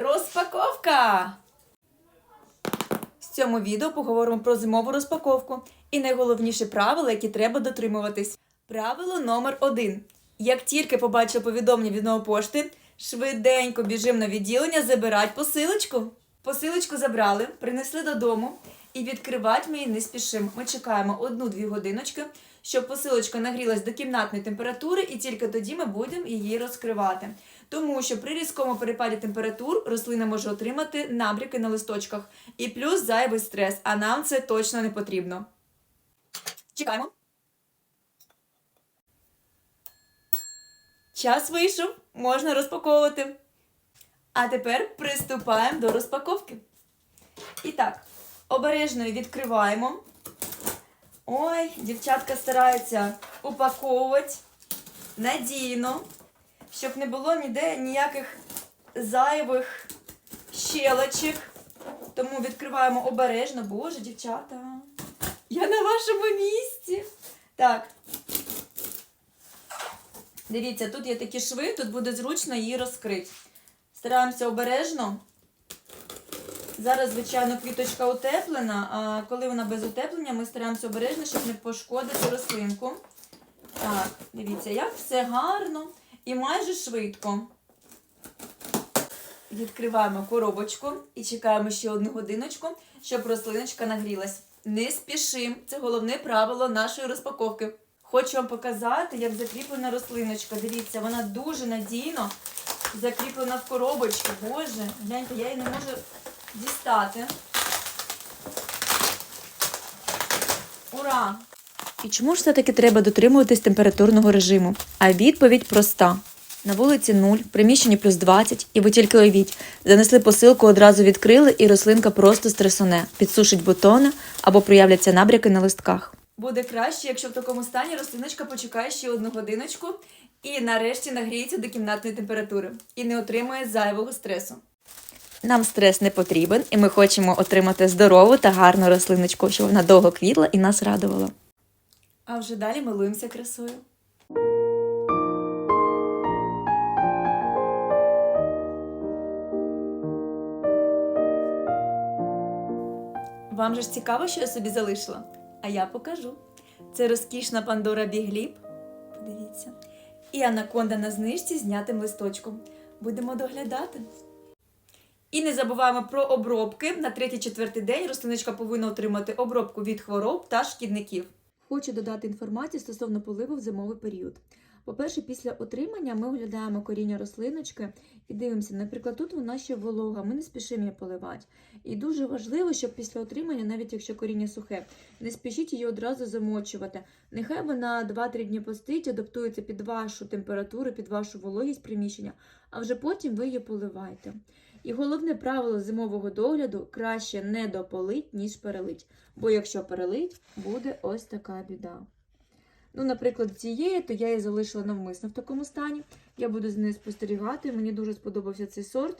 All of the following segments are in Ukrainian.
Розпаковка! В цьому відео поговоримо про зимову розпаковку і найголовніші правила, які треба дотримуватись. Правило номер один. Як тільки побачив повідомлення від нової пошти, швиденько біжимо на відділення забирати посилочку. Посилочку забрали, принесли додому і відкривати ми її не спішимо. Ми чекаємо одну-дві годиночки, щоб посилочка нагрілась до кімнатної температури, і тільки тоді ми будемо її розкривати. Тому що при різкому перепаді температур рослина може отримати набряки на листочках і плюс зайвий стрес, а нам це точно не потрібно. Чекаємо. Час вийшов, можна розпаковувати. А тепер приступаємо до розпаковки. І так, обережно відкриваємо. Ой, дівчатка стараються упаковувати надійно, щоб не було ніде ніяких зайвих щелочок. Тому відкриваємо обережно. Боже, дівчата. Я на вашому місці. Так. Дивіться, тут є такі шви, тут буде зручно її розкрити. Стараємося обережно. Зараз, звичайно, квіточка утеплена, а коли вона без утеплення, ми стараємося обережно, щоб не пошкодити рослинку. Так, дивіться, як все гарно і майже швидко. Відкриваємо коробочку і чекаємо ще одну годиночку, щоб рослиночка нагрілась. Не спішим, це головне правило нашої розпаковки. Хочу вам показати, як закріплена рослиночка. Дивіться, вона дуже надійно закріплена в коробочці. Боже, гляньте, я її не можу дістати. Ура! І чому ж все-таки треба дотримуватись температурного режиму? А відповідь проста. На вулиці 0, в приміщенні плюс 20, і ви тільки уявіть, занесли посилку, одразу відкрили, і рослинка просто стресоне, підсушить бутони або проявляться набряки на листках. Буде краще, якщо в такому стані рослиночка почекає ще одну годиночку і нарешті нагріється до кімнатної температури і не отримує зайвого стресу. Нам стрес не потрібен, і ми хочемо отримати здорову та гарну рослиночку, щоб вона довго квітла і нас радувала. А вже далі милуємося красою. Вам же ж цікаво, що я собі залишила? А я покажу. Це розкішна Пандора Бігліп. Подивіться. І анаконда на знижці знятим листочком. Будемо доглядати. І не забуваємо про обробки. На третій-четвертий день рослиночка повинна отримати обробку від хвороб та шкідників. Хочу додати інформацію стосовно поливу в зимовий період. По-перше, після отримання ми оглядаємо коріння рослиночки і дивимося, наприклад, тут вона ще волога, ми не спішимо її поливати. І дуже важливо, щоб після отримання, навіть якщо коріння сухе, не спішіть її одразу замочувати. Нехай вона 2-3 дні постить, адаптується під вашу температуру, під вашу вологість приміщення, а вже потім ви її поливаєте. І головне правило зимового догляду краще не дополить, ніж перелить. Бо якщо перелить, буде ось така біда. Ну, наприклад, цієї, то я її залишила навмисно в такому стані. Я буду з нею спостерігати. Мені дуже сподобався цей сорт.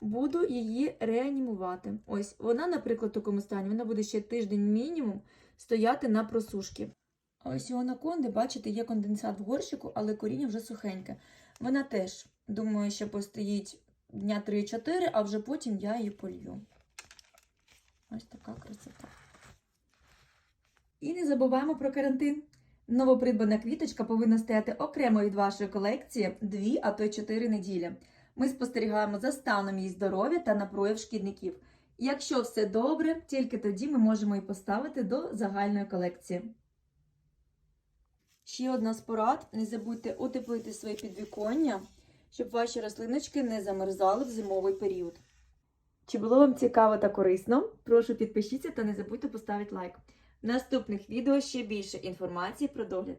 Буду її реанімувати. Ось вона, наприклад, в такому стані, вона буде ще тиждень мінімум стояти на просушці. А ось у анаконди, бачите, є конденсат в горщику, але коріння вже сухеньке. Вона теж, думаю, що постоїть дня 3-4, а вже потім я її полью. Ось така красота. І не забуваємо про карантин. Новопридбана квіточка повинна стояти окремо від вашої колекції 2, а то й 4 неділі. Ми спостерігаємо за станом її здоров'я та на прояв шкідників. Якщо все добре, тільки тоді ми можемо її поставити до загальної колекції. Ще одна з порад: не забудьте утеплити свої підвіконня, щоб ваші рослиночки не замерзали в зимовий період. Чи було вам цікаво та корисно? Прошу підпишіться та не забудьте поставити лайк. В наступних відео ще більше інформації про догляд.